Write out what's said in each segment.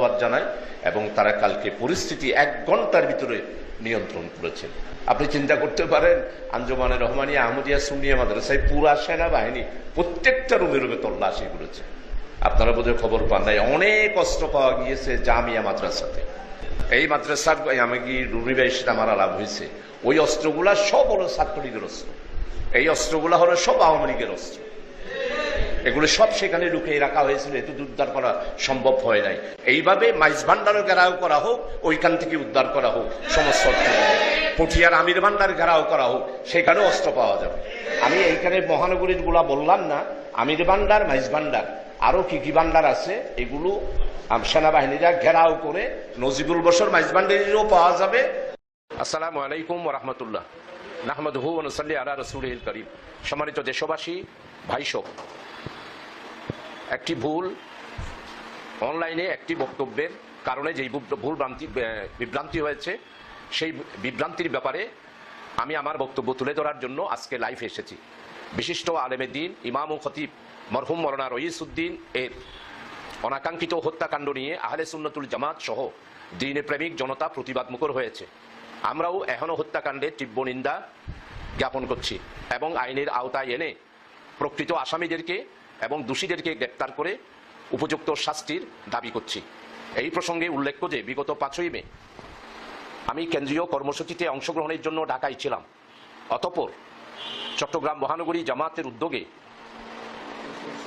ধন্যবাদ জানাই এবং তারা কালকে পরিস্থিতি এক ঘণ্টার ভিতরে নিয়ন্ত্রণ করেছেন আপনি চিন্তা করতে পারেন, আঞ্জমানে রহমানিয়া, আহমদিয়া সুনিয়া মাদ্রাসায় পুরা সেনাবাহিনী প্রত্যেকটা রুমে রুমে তল্লাশি করেছে। আপনারা বোধহয় খবর পান নাই, অনেক অস্ত্র পাওয়া গিয়েছে জামিয়া মাদ্রাসাতে। এই মাদ্রাসার আমি কি রুরিবাই সাথে আমার আলাপ হয়েছে? ওই অস্ত্রগুলা সব হলো ছাত্রলীগের অস্ত্র। এই অস্ত্রগুলা হলো সব আওয়ামী লীগের অস্ত্র। এগুলো সব সেখানে লুকিয়ে রাখা হয়েছিল, এত উদ্ধার করা সম্ভব হয় নাই। এইভাবে মাইজ ভান্ডারও ঘেরাও করা হোক, ওইখান থেকে উদ্ধার করা হোক, সমস্ত। পটিয়ার আমির ভান্ডার ঘেরাও করা হোক, সেখানেও অস্ত্র পাওয়া যাবে। আমি এইখানে মহানগরীরগুলা বললাম না, আমির ভান্ডার, মাইজ ভান্ডার। আরও কি কি ভান্ডার আছে, এগুলো সেনাবাহিনীরা ঘেরাও করে নজিবুল বসর মাইজ ভান্ডারিরও পাওয়া যাবে। আসসালামু আলাইকুম রহমতুল্লাহ। নাহমদহু অনুসল্লি আলা রসুল করিম। সম্মানিত দেশবাসী ভাইসব একটি ভুল, অনলাইনে একটি বক্তব্যের কারণে যেই ভুল- ভ্রান্তি বিভ্রান্তি হয়েছে, সেই বিভ্রান্তির ব্যাপারে আমি আমার বক্তব্য তুলে ধরার জন্য আজকে লাইভ এসেছি। বিশিষ্ট আলেমে দিন, ইমাম ও খতিব মরহুম মরনা রইসুদ্দিন এর অনাকাঙ্ক্ষিত হত্যাকাণ্ড নিয়ে আহলে সুন্নতুল জামাত সহ দিনে প্রেমিক জনতা প্রতিবাদ মুখর হয়েছে। আমরাও এখনও হত্যাকাণ্ডের তীব্র নিন্দা জ্ঞাপন করছি এবং আইনের আওতায় এনে প্রকৃত আসামিদেরকে এবং দোষীদেরকে গ্রেপ্তার করে উপযুক্ত শাস্তির দাবি করছি। এই প্রসঙ্গে উল্লেখ্য যে, বিগত পাঁচই মে আমি কেন্দ্রীয় কর্মসূচিতে অংশগ্রহণের জন্য ঢাকায় ছিলাম। অতপর চট্টগ্রাম মহানগরী জামাতের উদ্যোগে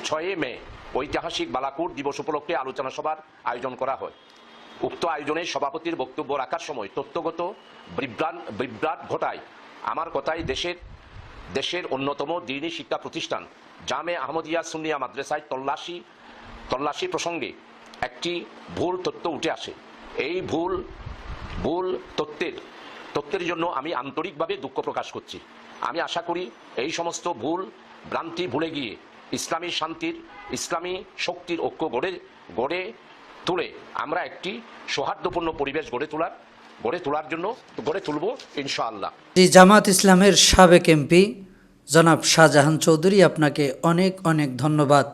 ছয়ই মে ঐতিহাসিক বালাকুট দিবস উপলক্ষে আলোচনা সভার আয়োজন করা হয়। উক্ত আয়োজনে সভাপতির বক্তব্য রাখার সময় তথ্যগত বিভ্রান, বিভ্রাট ঘটায়। আমার কথায় দেশের দেশের অন্যতম দিনী শিক্ষা প্রতিষ্ঠান জামে আহমদিয়া সুনিয়া মাদ্রাসায় তল্লাশি তল্লাশি প্রসঙ্গে একটি ভুল তথ্য উঠে আসে। এই ভুল ভুল তথ্যের তথ্যের জন্য আমি আন্তরিকভাবে দুঃখ প্রকাশ করছি। আমি আশা করি এই সমস্ত ভুল ভ্রান্তি ভুলে গিয়ে ইসলামী শান্তির, ইসলামী শক্তির ঐক্য গড়ে গড়ে তুলে আমরা একটি সৌহার্দ্যপূর্ণ পরিবেশ গড়ে তোলার গড়ে তোলার জন্য গড়ে তুলব ইনশাআল্লাহ। জামাত ইসলামের সাবেক এমপি জনাব শাহজাহান চৌধুরী আপনাকে অনেক অনেক ধন্যবাদ।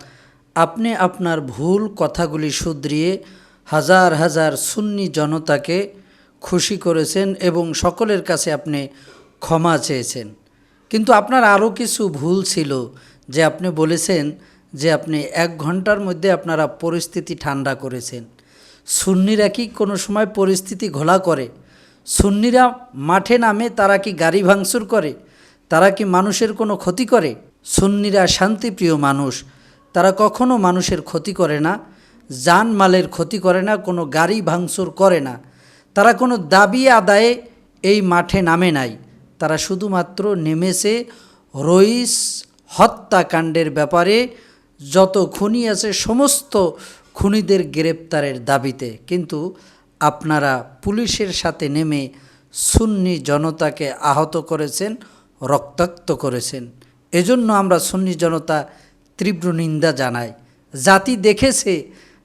আপনি আপনার ভুল কথাগুলি শুধরিয়ে হাজার হাজার সুন্নি জনতাকে খুশি করেছেন এবং সকলের কাছে আপনি ক্ষমা চেয়েছেন। কিন্তু আপনার আরও কিছু ভুল ছিল যে আপনি বলেছেন যে আপনি এক ঘণ্টার মধ্যে আপনারা পরিস্থিতি ঠান্ডা করেছেন। সুন্নিরা কি কোনো সময় পরিস্থিতি ঘোলা করে? সুন্নিরা মাঠে নামে তারা কি গাড়ি ভাঙচুর করে? তারা কি মানুষের কোনো ক্ষতি করে? সুন্নিরা শান্তিপ্রিয় মানুষ। তারা কখনো মানুষের ক্ষতি করে না যান মালের ক্ষতি করে না, কোনো গাড়ি ভাঙচুর করে না। তারা কোনো দাবি আদায়ে এই মাঠে নামে নাই। তারা শুধুমাত্র নেমেছে রইস হত্যাকাণ্ডের ব্যাপারে, যত খুনি আছে সমস্ত খুনিদের গ্রেপ্তারের দাবিতে। কিন্তু আপনারা পুলিশের সাথে নেমে সুন্নি জনতাকে আহত করেছেন রক্তাক্ত করেছেন। এজন্য আমরা সুন্নি জনতা তীব্র নিন্দা জানাই। জাতি দেখেছে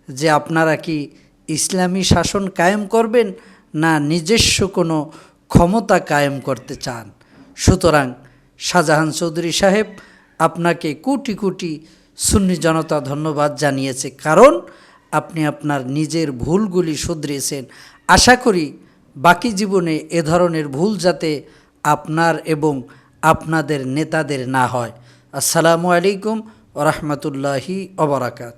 যে আপনারা কি ইসলামী শাসন কায়েম করবেন না নিজস্ব কোনো ক্ষমতা কায়েম করতে চান? সুতরাং শাহজাহান চৌধুরী সাহেব আপনাকে কোটি কোটি সুন্নি জনতা ধন্যবাদ জানিয়েছে। কারণ আপনি আপনার নিজের ভুলগুলি শুধরিয়েছেন আশা করি বাকি জীবনে এ ধরনের ভুল যাতে আপনার এবং আপনাদের নেতাদের না হয়। আসসালামু আলাইকুম রহমতুল্লাহি অবরাকাত